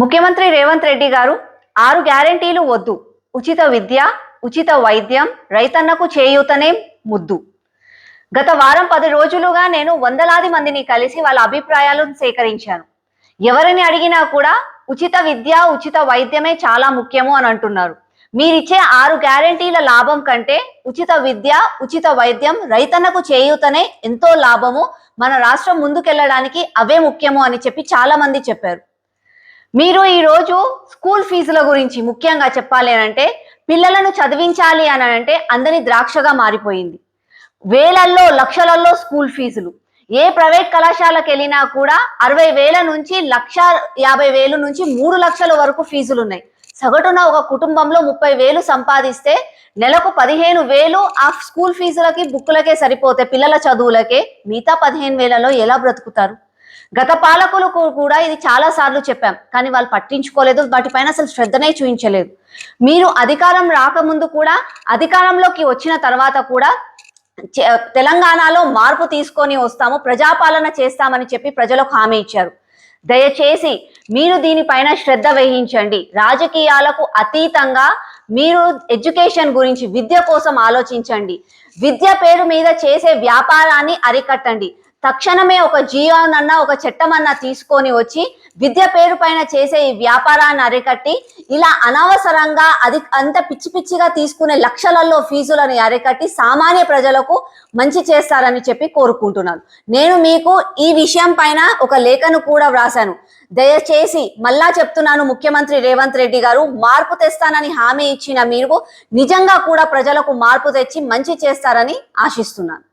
ముఖ్యమంత్రి రేవంత్ రెడ్డి గారు ఆరు గ్యారెంటీలు వద్దు. ఉచిత విద్య ఉచిత వైద్యం రైతన్నకు చేయూతనే ముద్దు. గత వారం పది రోజులుగా నేను వందలాది మందిని కలిసి వాళ్ళ అభిప్రాయాలను సేకరించాను. ఎవరిని అడిగినా కూడా ఉచిత విద్య ఉచిత వైద్యమే చాలా ముఖ్యము అని అంటున్నారు. మీరిచ్చే ఆరు గ్యారెంటీల లాభం కంటే ఉచిత విద్య ఉచిత వైద్యం రైతన్నకు చేయూతనే ఎంతో లాభము. మన రాష్ట్రం ముందుకెళ్ళడానికి అవే ముఖ్యము అని చెప్పి చాలా మంది చెప్పారు. మీరు ఈరోజు స్కూల్ ఫీజుల గురించి ముఖ్యంగా చెప్పాలి అని అంటే పిల్లలను చదివించాలి అని అంటే అందరి ద్రాక్షగా మారిపోయింది. వేలల్లో లక్షలలో స్కూల్ ఫీజులు. ఏ ప్రైవేట్ కళాశాలకు వెళ్ళినా కూడా అరవై వేల నుంచి లక్ష యాభై వేలు నుంచి మూడు లక్షల వరకు ఫీజులు ఉన్నాయి సగటున ఒక కుటుంబంలో ముప్పై వేలు సంపాదిస్తే నెలకు పదిహేను వేలు ఆ స్కూల్ ఫీజులకి బుక్కులకే సరిపోతే పిల్లల చదువులకే మిగతా పదిహేను వేలలో ఎలా బ్రతుకుతారు? గత పాలకులకు కూడా ఇది చాలా సార్లు చెప్పాం. కానీ వాళ్ళు పట్టించుకోలేదు. వాటిపైన అసలు శ్రద్ధనే చూపించలేదు. మీరు అధికారం రాకముందు కూడా అధికారంలోకి వచ్చిన తర్వాత కూడా తెలంగాణలో మార్పు తీసుకొని వస్తాము ప్రజాపాలన చేస్తామని చెప్పి ప్రజలకు హామీ ఇచ్చారు. దయచేసి మీరు దీనిపైన శ్రద్ధ వహించండి. రాజకీయాలకు అతీతంగా మీరు ఎడ్యుకేషన్ గురించి విద్య కోసం ఆలోచించండి. విద్య పేరు మీద చేసే వ్యాపారాన్ని అరికట్టండి. తక్షణమే ఒక జియోనన్నా ఒక చట్టమన్నా తీసుకొని వచ్చి విద్య పేరు పైన చేసే ఈ వ్యాపారాన్ని అరికట్టి ఇలా అనవసరంగా అది అంత పిచ్చి పిచ్చిగా తీసుకునే లక్షలలో ఫీజులని అరికట్టి సామాన్య ప్రజలకు మంచి చేస్తారని చెప్పి కోరుకుంటున్నాను. నేను మీకు ఈ విషయం పైన ఒక లేఖను కూడా వ్రాసాను దయచేసి మళ్ళా చెప్తున్నాను ముఖ్యమంత్రి రేవంత్ రెడ్డి గారు మార్పు తెస్తానని హామీ ఇచ్చిన మీరు నిజంగా కూడా ప్రజలకు మార్పు తెచ్చి మంచి చేస్తారని ఆశిస్తున్నాను.